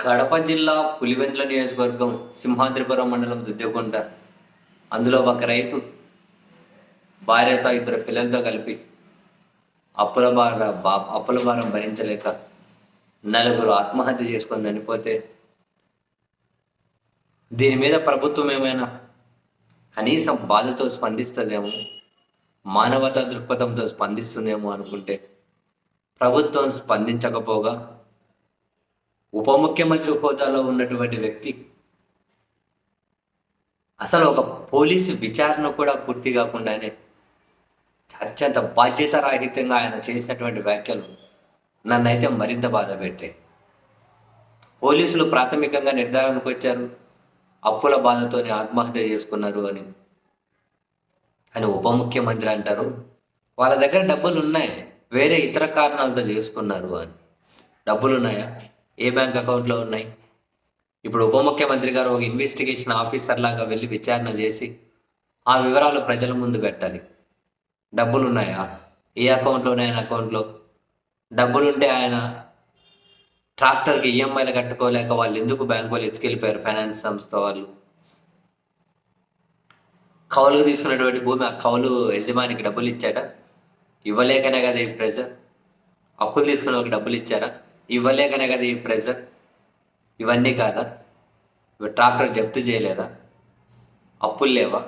కడప జిల్లా పులివెందుల నియోజకవర్గం సింహాద్రిపురం మండలం దుద్దెకొండ. అందులో ఒక రైతు భార్యతో ఇద్దరు పిల్లలతో కలిపి అప్పుల భార బా అప్పుల భారం భరించలేక నలుగురు ఆత్మహత్య చేసుకొని చనిపోతే దీని మీద ప్రభుత్వం ఏమైనా కనీసం బాధతో స్పందిస్తుందేమో మానవతా దృక్పథంతో స్పందిస్తుందేమో అనుకుంటే ప్రభుత్వం స్పందించకపోగా ఉప ముఖ్యమంత్రి హోదాలో ఉన్నటువంటి వ్యక్తి అసలు ఒక పోలీసు విచారణ కూడా పూర్తి కాకుండానే అత్యంత బాధ్యత రహితంగా ఆయన చేసినటువంటి వ్యాఖ్యలు నన్నైతే మరింత బాధ పెట్టాయి పోలీసులు ప్రాథమికంగా నిర్ధారణకు వచ్చారు. అప్పుల బాధతోనే ఆత్మహత్య చేసుకున్నారు అని. అని ఉప ముఖ్యమంత్రి అంటారు. వాళ్ళ దగ్గర డబ్బులు ఉన్నాయి వేరే ఇతర కారణాలతో చేసుకున్నారు అని. డబ్బులు ఉన్నాయా ఏ బ్యాంక్ అకౌంట్లో ఉన్నాయి? ఇప్పుడు ఉప ముఖ్యమంత్రి గారు ఒక ఇన్వెస్టిగేషన్ ఆఫీసర్ లాగా వెళ్ళి విచారణ చేసి ఆ వివరాలు ప్రజల ముందు పెట్టాలి. డబ్బులు ఉన్నాయా ఏ అకౌంట్లో ఆయన అకౌంట్లో? డబ్బులుంటే ఆయన ట్రాక్టర్కి ఈఎంఐలు కట్టుకోలేక వాళ్ళు ఎందుకు బ్యాంకు వాళ్ళు ఎత్తుకెళ్ళిపోయారు? ఫైనాన్స్ సంస్థ వాళ్ళు. కౌలుకు తీసుకున్నటువంటి భూమి ఆ కౌలు యజమానికి డబ్బులు ఇచ్చాడా ఇవ్వలేకనే కదా ఈ ప్రెజర్ అప్పులు తీసుకున్న వాళ్ళకి డబ్బులు ఇచ్చారా ఇవ్వలేకనే కదా ఈ ప్రెజర్ ఇవన్నీ కాదా? ఇవి ట్రాక్టర్ జప్తు చేయలేదా? అప్పులు లేవా?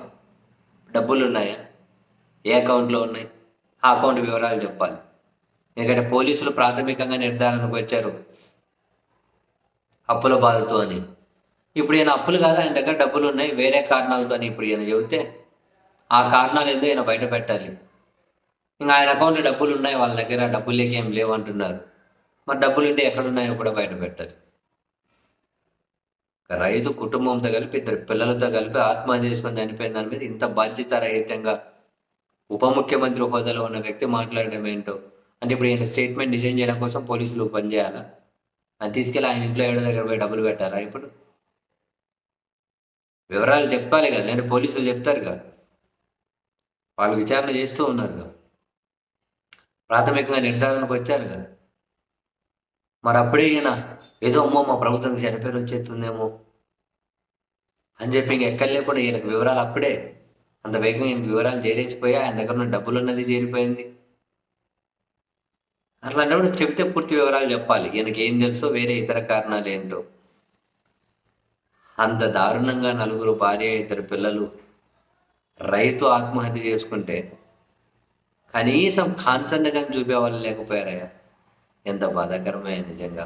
డబ్బులు ఉన్నాయా ఏ అకౌంట్లో ఉన్నాయి? ఆ అకౌంట్ వివరాలు చెప్పాలి. ఎందుకంటే పోలీసులు ప్రాథమికంగా నిర్ధారణకు వచ్చారు అప్పుల బాధతో అని. ఇప్పుడు ఈయన అప్పులు కాదు? ఆయన దగ్గర డబ్బులు ఉన్నాయి వేరే కారణాలతో అని ఇప్పుడు ఈయన చెబితే ఆ కారణాలు ఏదో ఈయన బయట పెట్టాలి? ఇంకా ఆయన అకౌంట్లో డబ్బులు ఉన్నాయి వాళ్ళ దగ్గర డబ్బులు లేక ఏం లేవు అంటున్నారు. మరి డబ్బులు ఉంటే ఎక్కడున్నాయో కూడా బయట పెట్టాలి రైతు కుటుంబంతో కలిపి ఇద్దరు పిల్లలతో కలిపి ఆత్మహత్య చేసుకొని చనిపోయిన దాని మీద ఇంత బాధ్యత రహితంగా ఉప ముఖ్యమంత్రి హోదాలో ఉన్న వ్యక్తి మాట్లాడడం ఏంటో? అంటే ఇప్పుడు ఈయన స్టేట్మెంట్ డిజైన్ చేయడం కోసం పోలీసులు పనిచేయాలా? అది తీసుకెళ్ళి ఆయన ఇంట్లో ఏడో దగ్గర పోయి డబ్బులు పెట్టారా ఇప్పుడు? వివరాలు చెప్పాలి కదా అంటే పోలీసులు చెప్తారు కదా. వాళ్ళు విచారణ చేస్తూ ఉన్నారు కదా. ప్రాథమికంగా నిర్ధారణకు వచ్చారు కదా. మరి అప్పుడే ఈయన ఏదో అమ్మో మా ప్రభుత్వం చనిపోయి వచ్చేస్తుందేమో అని చెప్పి ఇంక ఎక్కడ లేకుండా ఈయనకు వివరాలు అప్పుడే అంత వేగంగా ఈయన వివరాలు చేరేసిపోయి ఆయన దగ్గర ఉన్న డబ్బులు ఉన్నది చేరిపోయింది అట్లాంటప్పుడు చెప్తే పూర్తి వివరాలు చెప్పాలి. ఈయనకి ఏం తెలుసో వేరే ఇతర కారణాలు ఏంటో. అంత దారుణంగా నలుగురు భార్య ఇద్దరు పిల్లలు రైతు ఆత్మహత్య చేసుకుంటే కనీసం కాన్సర్న్ కానీ చూపే వాళ్ళు లేకపోయారయ్యా. ఎంత బాధాకరమే నిజంగా.